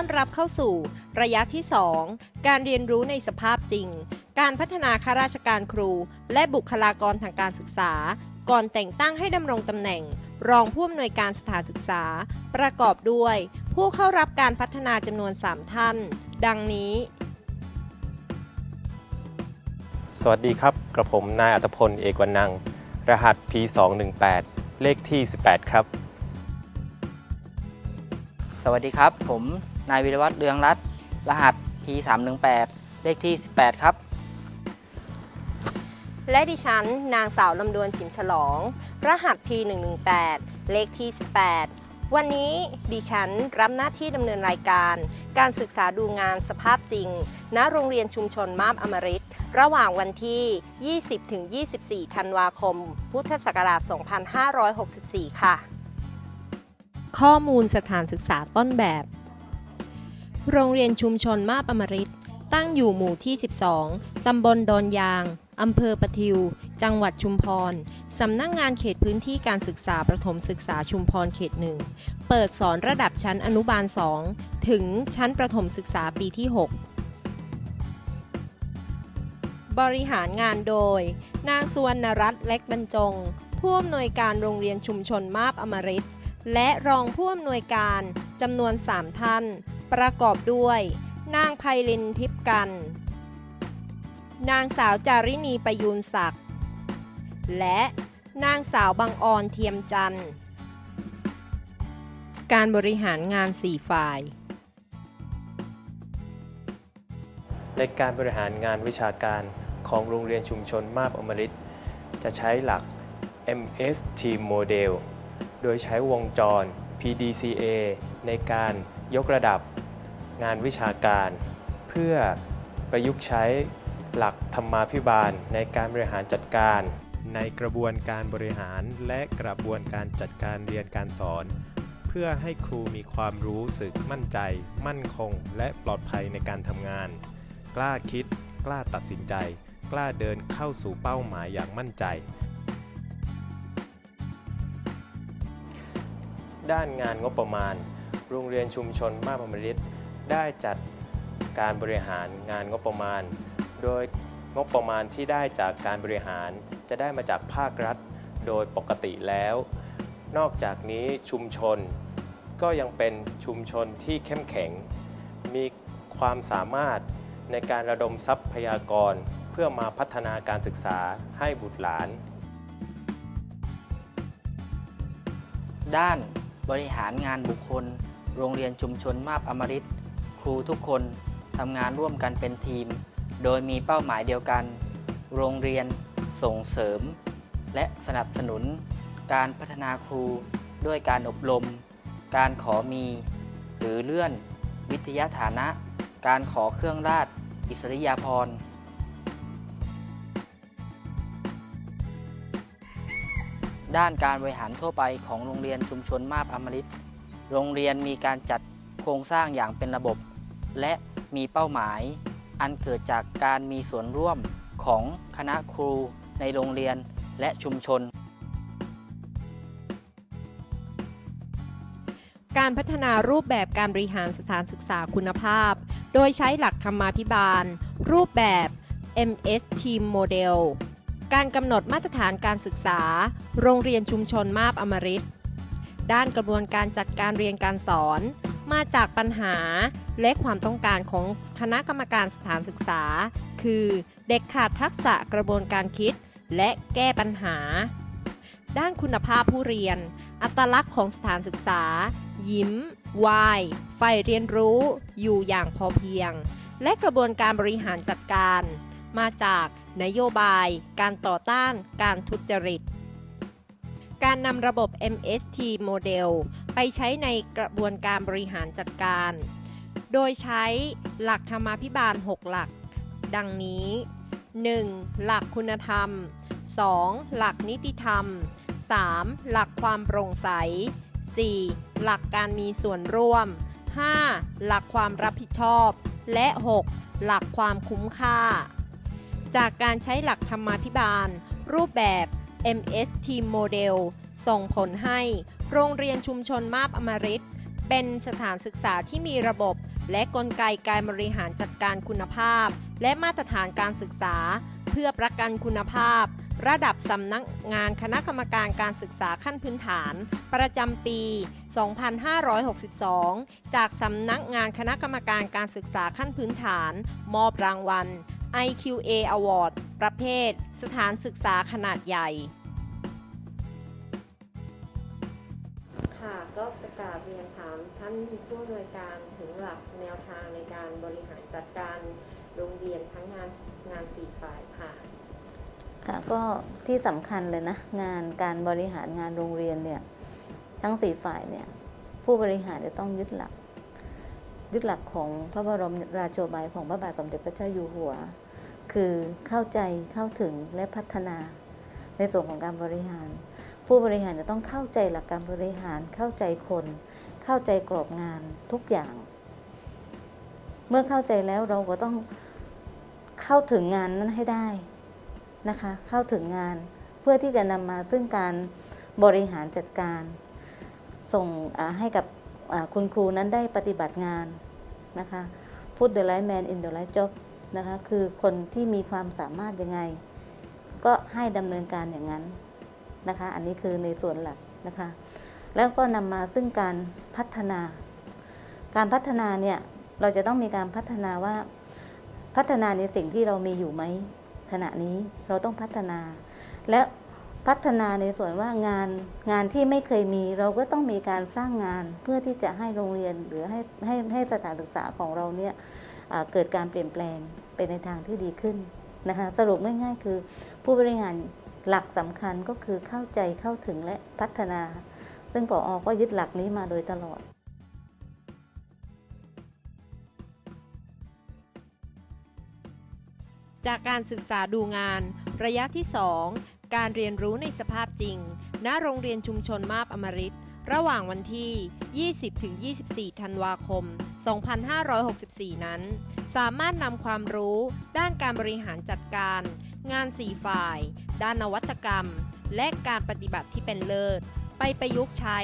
ดีต้อนรับเข้าสู่ระยะที่ 2 การเรียนรู้ในสภาพจริง การพัฒนาข้าราชการครู และบุคลากรทางการศึกษา ก่อนแต่งตั้งให้ดำรงตำแหน่ง รองผู้อำนวยการสถานศึกษา ประกอบด้วย ผู้เข้ารับการพัฒนาจำนวน 3 ท่าน ดังนี้ สวัสดีครับ กระผมนายอัตพลเอกวันนัง รหัส P218 เลขที่ 18 ครับสวัสดีครับ ผม นายวิรวัตรเรืองรัตน์รหัส P318 เลขที่ 18 ครับ และดิฉันนางสาวลำดวนฉิมฉลอง รหัส P118 เลขที่ 18 วันนี้ดิฉันรับหน้าที่ดำเนินรายการ การศึกษาดูงานสภาพจริง ณ โรงเรียนชุมชนมาบอมริตระหว่างวันที่ 20-24 ธันวาคม พุทธศักราช 2564 ค่ะ ข้อมูลสถานศึกษาต้นแบบ โรงเรียนชุมชนมาบอมริตตั้งอยู่หมู่ที่ 12 ตำบลดอนยาง อำเภอปะทิว จังหวัดชุมพร สำนักงงานเขตพื้นที่การศึกษาประถมศึกษาชุมพรเขตหนึ่ง เปิดสอนระดับชั้นอนุบาล 2 ถึงชั้นประถมศึกษาปีที่ 6 บริหารงานโดย นางสุวรรณรัตน์เล็กบรรจง ผู้อำนวยการโรงเรียนชุมชนมาบอมริตและรองผู้อำนวยการจำนวน 3 ท่าน ประกอบด้วย นางไพลินทิพกัน นางสาวจารินีประยูนศักดิ์ และนางสาวบางออนเทียมจันทร์ การบริหารงาน 4 ฝ่าย ในการบริหารงานวิชาการของโรงเรียนชุมชนมาบอมฤตจะใช้หลัก MST Model โดยใช้วงจร PDCA ในการยกระดับ งานวิชาการ เพื่อประยุกต์ใช้หลักธรรมาภิบาลในการบริหารจัดการ ในกระบวนการบริหารและกระบวนการจัดการเรียนการสอน เพื่อให้ครูมีความรู้สึกมั่นใจ มั่นคง และปลอดภัยในการทำงาน กล้าคิด กล้าตัดสินใจ กล้าเดินเข้าสู่เป้าหมายอย่างมั่นใจ ด้านงานงบประมาณ โรงเรียนชุมชนมาบอมฤต ได้จัดการบริหารงานงบประมาณ โดยงบประมาณที่ได้จากการบริหาร จะได้มาจากภาครัฐโดยปกติแล้ว นอกจากนี้ชุมชน ก็ยังเป็นชุมชนที่เข้มแข็ง มีความสามารถในการระดมทรัพยากร เพื่อมาพัฒนาการศึกษาให้บุตรหลาน ด้านบริหารงานบุคคล โรงเรียนชุมชนมาบอมริต ครูทุกคนทำงานร่วมกันเป็นทีม โดยมีเป้าหมายเดียวกัน โรงเรียนส่งเสริม และสนับสนุน การพัฒนาครูด้วยการอบรม การขอมี หรือเลื่อน วิทยาฐานะ การขอเครื่องราช อิสริยาภรณ์ด้านการบริหารทั่วไปของโรงเรียนชุมชนมาบอมฤตโรงเรียนมีการจัดโครงสร้างอย่างเป็นระบบ และมีเป้าหมาย อันเกิดจากการมีส่วนร่วมของคณะครูในโรงเรียนและชุมชน การพัฒนารูปแบบการบริหารสถานศึกษาคุณภาพ โดยใช้หลักธรรมาภิบาล รูปแบบ MST Model การกำหนดมาตรฐานการศึกษา โรงเรียนชุมชนมาบอมริตด้านกระบวนการจัดการเรียนการสอน มาจากปัญหาและความต้องการของคณะกรรมการสถานศึกษา คือเด็กขาดทักษะกระบวนการคิด และแก้ปัญหา ด้านคุณภาพผู้เรียน อัตลักษณ์ของสถานศึกษา ยิ้มวายใฝ่เรียนรู้ อยู่อย่างพอเพียง และกระบวนการบริหารจัดการ มาจากนโยบาย การต่อต้านการทุจริตการนำระบบ MST Model ใช้ในกระบวนการบริหารจัดการ โดยใช้หลักธรรมาภิบาล 6 หลัก ดังนี้ 1. หลักคุณธรรม 2. หลักนิติธรรม 3. หลักความโปร่งใส 4. หลักการมีส่วนร่วม 5. หลักความรับผิดชอบ และ 6. หลักความคุ้มค่า จากการใช้หลักธรรมาภิบาล รูปแบบ MST Model ส่งผลให้ โรงเรียนชุมชนมาบอมริตเป็นสถานศึกษาที่มีระบบ และกลไกการบริหารจัดการคุณภาพ และมาตรฐานการศึกษา เพื่อประกันคุณภาพ ระดับสำนักงานคณะกรรมการการศึกษาขั้นพื้นฐาน ประจำปี 2562 จากสำนักงานคณะกรรมการการศึกษาขั้นพื้นฐาน มอบรางวัล IQA Award ประเภท สถานศึกษาขนาดใหญ่ ก็จะกราบเรียนถามท่านผู้อำนวยการถึงหลักแนวทางในการบริหารจัดการโรงเรียนทั้งงานงานสี่ฝ่ายค่ะ ค่ะก็ที่สำคัญเลยนะ งานการบริหารงานโรงเรียนเนี่ยทั้งสี่ฝ่ายเนี่ย ผู้บริหารจะต้องยึดหลัก ยึดหลักของพระบรมราโชบายของพระบาทสมเด็จพระเจ้าอยู่หัว คือเข้าใจเข้าถึงและพัฒนาในส่วนของการบริหาร ผู้บริหารจะต้องเข้าใจหลักการบริหารเข้าใจคน เข้าใจกรอบงานทุกอย่าง เมื่อเข้าใจแล้วเราก็ต้องเข้าถึงงานนั้นให้ได้นะคะ เข้าถึงงานเพื่อที่จะนำมาซึ่งการบริหารจัดการ ส่งให้กับคุณครูนั้นได้ปฏิบัติงานนะคะ put the right man in the right job นะคะ คือคนที่มีความสามารถยังไง ก็ให้ดำเนินการอย่างนั้น นะคะ อันนี้คือในส่วนหลักนะคะ แล้วก็นำมาซึ่งการพัฒนา การพัฒนาเนี่ยเราจะต้องมีการพัฒนาว่าพัฒนาในสิ่งที่เรามีอยู่ไหมขณะนี้เราต้องพัฒนา และพัฒนาในส่วนว่างานงานที่ไม่เคยมีเราก็ต้องมีการสร้างงานเพื่อที่จะให้โรงเรียนหรือให้ให้ให้สถานศึกษาของเราเนี่ยเกิดการเปลี่ยนแปลงไปในทางที่ดีขึ้นนะคะสรุปง่ายๆ คือผู้บริหาร หลักสำคัญก็คือเข้าใจเข้าถึงและพัฒนา ซึ่งปออก็ยึดหลักนี้มาโดยตลอดจากการศึกษาดูงาน ระยะที่ 2 การเรียนรู้ในสภาพจริง ณ โรงเรียนชุมชนมาบอมริต ระหว่างวันที่ 20-24 ธันวาคม 2564 นั้น สามารถนำความรู้ด้านการบริหารจัดการ งาน 4 ฝ่าย ด้านนวัตกรรม และการปฏิบัติที่เป็นเลิศ ไปประยุกต์ใช้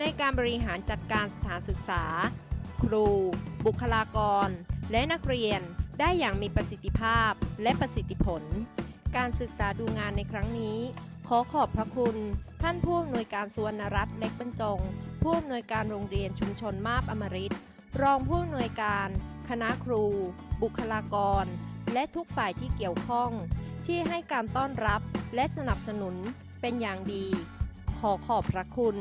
ในการบริหารจัดการสถานศึกษา ครู บุคลากร และนักเรียนได้อย่างมีประสิทธิภาพและประสิทธิผล การศึกษาดูงานในครั้งนี้ ขอขอบพระคุณ ท่านผู้อำนวยการสวรรณรัตน์เล็กบรรจง ผู้อำนวยการโรงเรียนชุมชนมาบอมริตรองผู้อำนวยการ คณะครู บุคลากร และทุกฝ่ายที่เกี่ยวข้อง ที่ให้การต้อนรับและสนับสนุนเป็นอย่างดี ขอขอบพระคุณ